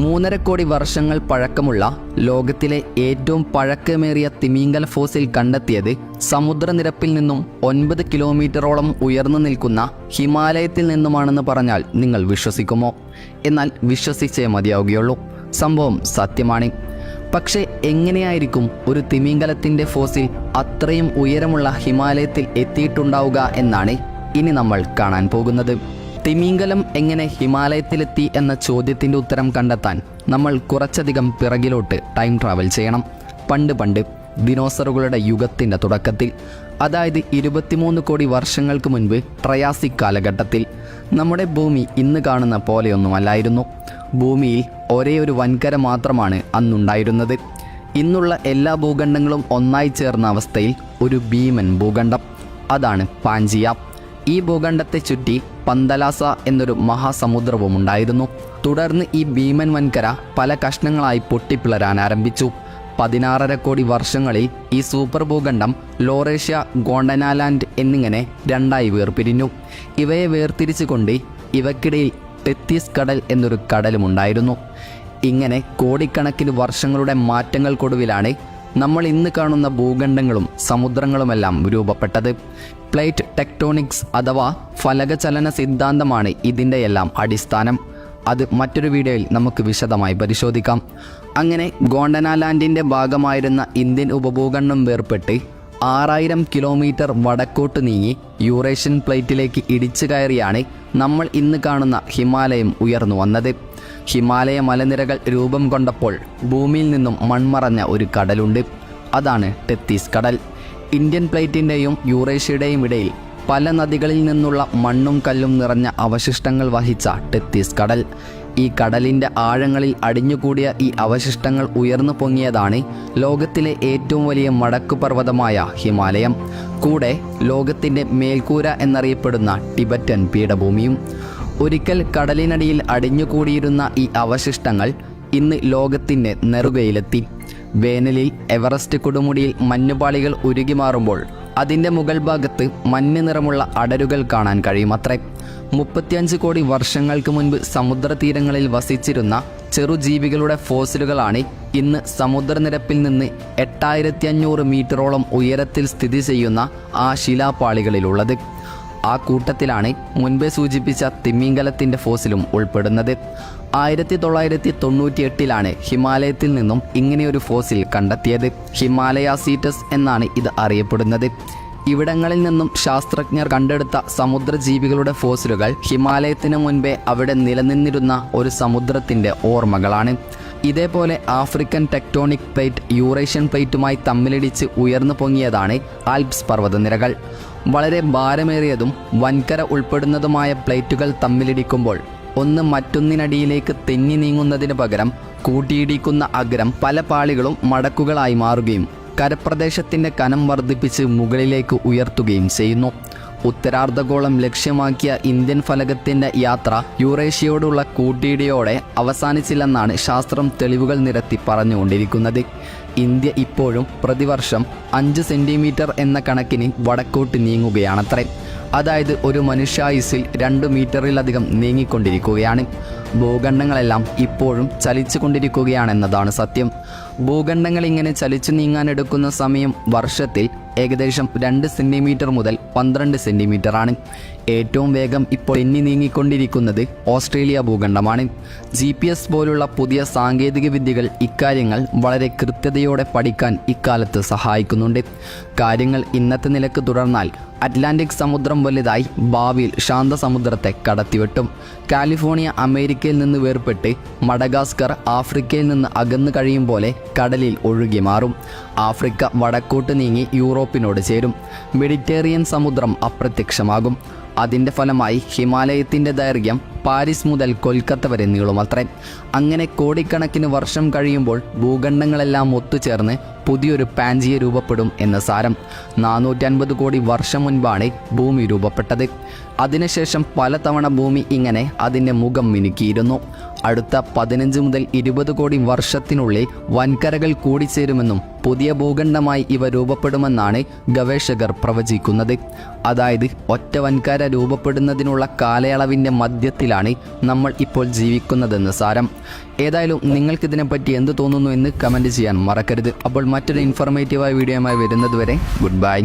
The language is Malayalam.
മൂന്നര കോടി വർഷങ്ങൾ പഴക്കമുള്ള ലോകത്തിലെ ഏറ്റവും പഴക്കമേറിയ തിമീങ്കൽ ഫോസിൽ കണ്ടെത്തിയത് സമുദ്രനിരപ്പിൽ നിന്നും ഒൻപത് കിലോമീറ്ററോളം ഉയർന്നു നിൽക്കുന്ന ഹിമാലയത്തിൽ നിന്നുമാണെന്ന് പറഞ്ഞാൽ നിങ്ങൾ വിശ്വസിക്കുമോ? എന്നാൽ വിശ്വസിച്ചേ മതിയാവുകയുള്ളൂ. സംഭവം സത്യമാണ്. പക്ഷേ എങ്ങനെയായിരിക്കും ഒരു തിമിംഗലത്തിന്റെ ഫോസിൽ അത്രയും ഉയരമുള്ള ഹിമാലയത്തിൽ എത്തിയിട്ടുണ്ടാവുക എന്നാണ് ഇനി നമ്മൾ കാണാൻ പോകുന്നത്. തിമിംഗലം എങ്ങനെ ഹിമാലയത്തിലെത്തി എന്ന ചോദ്യത്തിന്റെ ഉത്തരം കണ്ടെത്താൻ നമ്മൾ കുറച്ചധികം പിറകിലോട്ട് ടൈം ട്രാവൽ ചെയ്യണം. പണ്ട് പണ്ട് ദിനോസറുകളുടെ യുഗത്തിന്റെ തുടക്കത്തിൽ അതായത് ഇരുപത്തിമൂന്ന് കോടി വർഷങ്ങൾക്ക് മുൻപ് ട്രയാസിക് കാലഘട്ടത്തിൽ നമ്മുടെ ഭൂമി ഇന്ന് കാണുന്ന പോലെയൊന്നുമല്ലായിരുന്നു. ഭൂമിയിൽ ഒരേ ഒരു വൻകര മാത്രമാണ് അന്നുണ്ടായിരുന്നത്. ഇന്നുള്ള എല്ലാ ഭൂഖണ്ഡങ്ങളും ഒന്നായി ചേർന്ന അവസ്ഥയിൽ ഒരു ഭീമൻ ഭൂഖണ്ഡം. അതാണ് പാഞ്ചിയ ഈ ഭൂഖണ്ഡത്തെ ചുറ്റി പന്തലാസ എന്നൊരു മഹാസമുദ്രവും ഉണ്ടായിരുന്നു. തുടർന്ന് ഈ ഭീമൻ വൻകര പല കഷ്ണങ്ങളായി പൊട്ടിപ്പിളരാൻ ആരംഭിച്ചു. പതിനാറര കോടി വർഷങ്ങളിൽ ഈ സൂപ്പർ ഭൂഖണ്ഡം ലോറേഷ്യ ഗോണ്ടനാലാൻഡ് എന്നിങ്ങനെ രണ്ടായി വേർപിരിഞ്ഞു. ഇവയെ വേർതിരിച്ചുകൊണ്ട് ഇവക്കിടയിൽ ടെത്തീസ് കടൽ എന്നൊരു കടലുമുണ്ടായിരുന്നു. ഇങ്ങനെ കോടിക്കണക്കിന് വർഷങ്ങളുടെ മാറ്റങ്ങൾക്കൊടുവിലാണ് നമ്മൾ ഇന്ന് കാണുന്ന ഭൂഖണ്ഡങ്ങളും സമുദ്രങ്ങളുമെല്ലാം രൂപപ്പെട്ടത്. പ്ലേറ്റ് ടെക്ടോണിക്സ് അഥവാ ഫലകചലന സിദ്ധാന്തമാണ് ഇതിന്റെയെല്ലാം അടിസ്ഥാനം. അത് മറ്റൊരു വീഡിയോയിൽ നമുക്ക് വിശദമായി പരിശോധിക്കാം. അങ്ങനെ ഗോണ്ടനാലാൻഡിന്റെ ഭാഗമായിരുന്ന ഇന്ത്യൻ ഉപഭൂഖണ്ഡം വേർപെട്ട് ആറായിരം കിലോമീറ്റർ വടക്കോട്ട് നീങ്ങി യൂറേഷ്യൻ പ്ലേറ്റിലേക്ക് ഇടിച്ചു കയറിയാണ് നമ്മൾ ഇന്ന് കാണുന്ന ഹിമാലയം ഉയർന്നു വന്നത്. ഹിമാലയ മലനിരകൾ രൂപം കൊണ്ടപ്പോൾ ഭൂമിയിൽ നിന്നും മൺമറഞ്ഞ ഒരു കടലുണ്ട്. അതാണ് ടെത്തീസ് കടൽ. ഇന്ത്യൻ പ്ലേറ്റിന്റെയും യൂറേഷ്യയുടെയും ഇടയിൽ പല നദികളിൽ നിന്നുള്ള മണ്ണും കല്ലും നിറഞ്ഞ അവശിഷ്ടങ്ങൾ വഹിച്ച ടെത്തീസ് കടൽ. ഈ കടലിന്റെ ആഴങ്ങളിൽ അടിഞ്ഞുകൂടിയ ഈ അവശിഷ്ടങ്ങൾ ഉയർന്നു പൊങ്ങിയതാണ് ലോകത്തിലെ ഏറ്റവും വലിയ മടക്കുപർവതമായ ഹിമാലയം. കൂടെ ലോകത്തിന്റെ മേൽക്കൂര എന്നറിയപ്പെടുന്ന ടിബറ്റൻ പീഠഭൂമിയും ഒരിക്കൽ കടലിനടിയിൽ അടിഞ്ഞുകൂടിയിരുന്ന ഈ അവശിഷ്ടങ്ങൾ ഇന്ന് ലോകത്തിന്റെ നെറുകയിലെത്തി. വേനലിൽ എവറസ്റ്റ് കൊടുമുടിയിൽ മഞ്ഞുപാളികൾ ഉരുകി മാറുമ്പോൾ അതിന്റെ മുകൾ ഭാഗത്ത് മഞ്ഞ നിറമുള്ള അടരുകൾ കാണാൻ കഴിയുമത്രേ. മുപ്പത്തിയഞ്ച് കോടി വർഷങ്ങൾക്ക് മുൻപ് സമുദ്രതീരങ്ങളിൽ വസിച്ചിരുന്ന ചെറുജീവികളുടെ ഫോസിലുകളാണ് ഇന്ന് സമുദ്രനിരപ്പിൽ നിന്ന് എട്ടായിരത്തി അഞ്ഞൂറ് മീറ്ററോളം ഉയരത്തിൽ സ്ഥിതി ചെയ്യുന്ന ആ ശിലാപാളികളിലുള്ളത്. ആ കൂട്ടത്തിലാണ് മുൻപേ സൂചിപ്പിച്ച തിമ്മിംഗലത്തിന്റെ ഫോസിലും ഉൾപ്പെടുന്നത്. ആയിരത്തി തൊള്ളായിരത്തി തൊണ്ണൂറ്റി എട്ടിലാണ് ഹിമാലയത്തിൽ നിന്നും ഇങ്ങനെയൊരു ഫോസിൽ കണ്ടെത്തിയത്. ഹിമാലയാസീറ്റസ് എന്നാണ് ഇത് അറിയപ്പെടുന്നത്. ഇവിടങ്ങളിൽ നിന്നും ശാസ്ത്രജ്ഞർ കണ്ടെടുത്ത സമുദ്രജീവികളുടെ ഫോസിലുകൾ ഹിമാലയത്തിന് മുൻപേ അവിടെ നിലനിന്നിരുന്ന ഒരു സമുദ്രത്തിന്റെ ഓർമ്മകളാണ്. ഇതേപോലെ ആഫ്രിക്കൻ ടെക്ടോണിക് പ്ലേറ്റ് യൂറേഷ്യൻ പ്ലേറ്റുമായി തമ്മിലിടിച്ച് ഉയർന്നു പൊങ്ങിയതാണ് ആൽപ്സ് പർവതനിരകൾ. വളരെ ഭാരമേറിയതും വൻകര ഉൾപ്പെടുന്നതുമായ പ്ലേറ്റുകൾ തമ്മിലിടിക്കുമ്പോൾ ഒന്ന് മറ്റൊന്നിനടിയിലേക്ക് തെന്നി നീങ്ങുന്നതിന് പകരം കൂട്ടിയിടിക്കുന്ന അഗ്രം പല പാളികളും മടക്കുകളായി മാറുകയും കരപ്രദേശത്തിന്റെ കനം വർദ്ധിപ്പിച്ച് മുകളിലേക്ക് ഉയർത്തുകയും ചെയ്യുന്നു. ഉത്തരാർദ്ധഗോളം ലക്ഷ്യമാക്കിയ ഇന്ത്യൻ ഫലകത്തിന്റെ യാത്ര യൂറേഷ്യയോടുള്ള കൂട്ടിയിടിയോടെ അവസാനിച്ചില്ലെന്നാണ് ശാസ്ത്രം തെളിവുകൾ നിരത്തി പറഞ്ഞുകൊണ്ടിരിക്കുന്നത്. ഇന്ത്യ ഇപ്പോഴും പ്രതിവർഷം അഞ്ച് സെന്റിമീറ്റർ എന്ന കണക്കിന് വടക്കോട്ട് നീങ്ങുകയാണത്രേ. അതായത് ഒരു മനുഷ്യായുസിൽ രണ്ട് മീറ്ററിലധികം നീങ്ങിക്കൊണ്ടിരിക്കുകയാണ്. ഭൂഖണ്ഡങ്ങളെല്ലാം ഇപ്പോഴും ചലിച്ചു കൊണ്ടിരിക്കുകയാണെന്നതാണ് സത്യം. ഭൂഖണ്ഡങ്ങൾ ഇങ്ങനെ ചലിച്ചു നീങ്ങാനെടുക്കുന്ന സമയം വർഷത്തിൽ ഏകദേശം രണ്ട് സെന്റിമീറ്റർ മുതൽ പന്ത്രണ്ട് സെന്റിമീറ്റർ ആണ് ഏറ്റവും വേഗം ഇപ്പോൾ എന്നി നീങ്ങിക്കൊണ്ടിരിക്കുന്നത് ഓസ്ട്രേലിയ ഭൂഖണ്ഡമാണ്. ജി പി എസ് പോലുള്ള പുതിയ സാങ്കേതിക വിദ്യകൾ ഇക്കാര്യങ്ങൾ വളരെ കൃത്യതയോടെ പഠിക്കാൻ ഇക്കാലത്ത് സഹായിക്കുന്നുണ്ട്. കാര്യങ്ങൾ ഇന്നത്തെ നിലയ്ക്ക് തുടർന്നാൽ അറ്റ്ലാന്റിക് സമുദ്രം വലുതായി ഭാവിയിൽ ശാന്തസമുദ്രത്തെ കടത്തിവെട്ടും. കാലിഫോർണിയ അമേരിക്കയിൽ നിന്ന് വേർപെട്ട് മഡഗാസ്കർ ആഫ്രിക്കയിൽ നിന്ന് അകന്നു കഴിയും പോലെ കടലിൽ ഒഴുകി മാറും. ആഫ്രിക്ക വടക്കോട്ട് നീങ്ങി യൂറോപ്പിനോട് ചേരും. മെഡിറ്റേറിയൻ സമുദ്രം അപ്രത്യക്ഷമാകും. അതിന്റെ ഫലമായി ഹിമാലയത്തിന്റെ ദൈർഘ്യം പാരീസ് മുതൽ കൊൽക്കത്ത വരെ നീളുമത്രേ അങ്ങനെ കോടിക്കണക്കിന് വർഷം കഴിയുമ്പോൾ ഭൂഖണ്ഡങ്ങളെല്ലാം ഒത്തുചേർന്ന് പുതിയൊരു പാൻജിയ രൂപപ്പെടും എന്ന സാരം. നാനൂറ്റൻപത് കോടി വർഷം മുൻപാണ് ഭൂമി രൂപപ്പെട്ടത്. അതിനുശേഷം പലതവണ ഭൂമി ഇങ്ങനെ അതിന്റെ മുഖം മിനുക്കിയിരുന്നു. അടുത്ത പതിനഞ്ച് മുതൽ ഇരുപത് കോടി വർഷത്തിനുള്ളിൽ വൻകരകൾ കൂടിച്ചേരുമെന്നും പുതിയ ഭൂഖണ്ഡമായി ഇവ രൂപപ്പെടുമെന്നാണ് ഗവേഷകർ പ്രവചിക്കുന്നത്. അതായത് ഒറ്റ വൻകര രൂപപ്പെടുന്നതിനുള്ള കാലയളവിന്റെ മധ്യത്തിലാണ് നമ്മൾ ഇപ്പോൾ ജീവിക്കുന്നതെന്ന് സാരം. ഏതായാലും നിങ്ങൾക്കിതിനെപ്പറ്റി എന്ത് തോന്നുന്നു എന്ന് കമന്റ് ചെയ്യാൻ മറക്കരുത്. അപ്പോൾ മറ്റൊരു ഇൻഫോർമേറ്റീവായ വീഡിയോയുമായി വരുന്നതുവരെ ഗുഡ് ബൈ.